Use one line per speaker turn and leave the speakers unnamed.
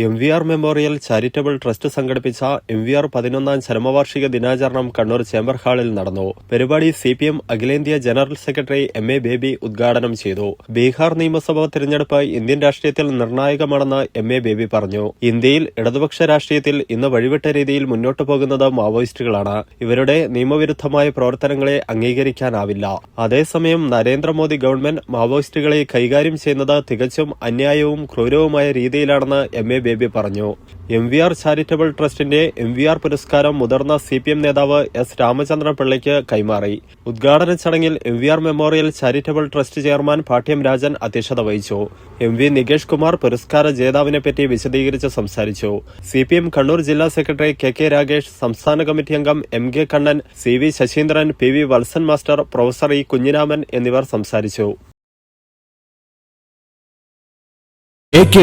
M V R memorial charitable trust സംഘടിപ്പിച്ച M V R പതിനൊന്നാം ചരമവാർഷിക ദിനാചരണം കണ്ണൂർ ചേംബർ ഹാളിൽ നടന്നു. പരിപാടി സി പി എം അഖിലേന്ത്യാ general secretary M A Baby ഉദ്ഘാടനം ചെയ്തു. ബീഹാർ നിയമസഭാ തിരഞ്ഞെടുപ്പ് ഇന്ത്യൻ രാഷ്ട്രീയത്തിൽ നിർണായകമാണെന്ന് എം എ ബേബി പറഞ്ഞു. ഇന്ത്യയിൽ ഇടതുപക്ഷ രാഷ്ട്രീയത്തിൽ ഇന്ന് വഴിവിട്ട രീതിയിൽ മുന്നോട്ടു പോകുന്നത് മാവോയിസ്റ്റുകളാണ്. ഇവരുടെ നിയമവിരുദ്ധമായ പ്രവർത്തനങ്ങളെ അംഗീകരിക്കാനാവില്ല. അതേസമയം നരേന്ദ്രമോദി ഗവൺമെന്റ് മാവോയിസ്റ്റുകളെ കൈകാര്യം ചെയ്യുന്നത് തികച്ചും അന്യായവും ക്രൂരവുമായ രീതിയിലാണെന്ന് എം എ ബേബി പറഞ്ഞു. എം വി ആർ ചാരിറ്റബിൾ ട്രസ്റ്റിന്റെ എം വി ആർ പുരസ്കാരം മുതിർന്ന സി പി എം നേതാവ് എസ് രാമചന്ദ്രൻ പിള്ളയ്ക്ക് കൈമാറി. ഉദ്ഘാടന ചടങ്ങിൽ M V R memorial charitable trust chairman Pathyam Rajan അധ്യക്ഷത വഹിച്ചു. എം വി നികേഷ് കുമാർ പുരസ്കാര ജേതാവിനെ പറ്റി വിശദീകരിച്ച് സംസാരിച്ചു. സി പി എം കണ്ണൂർ ജില്ലാ സെക്രട്ടറി കെ കെ രാഗേഷ് സംസ്ഥാന കമ്മിറ്റി അംഗം M K Kannan C V Sasheendran P V Valsan master professor E Kunhiraman എന്നിവർ സംസാരിച്ചു.
A K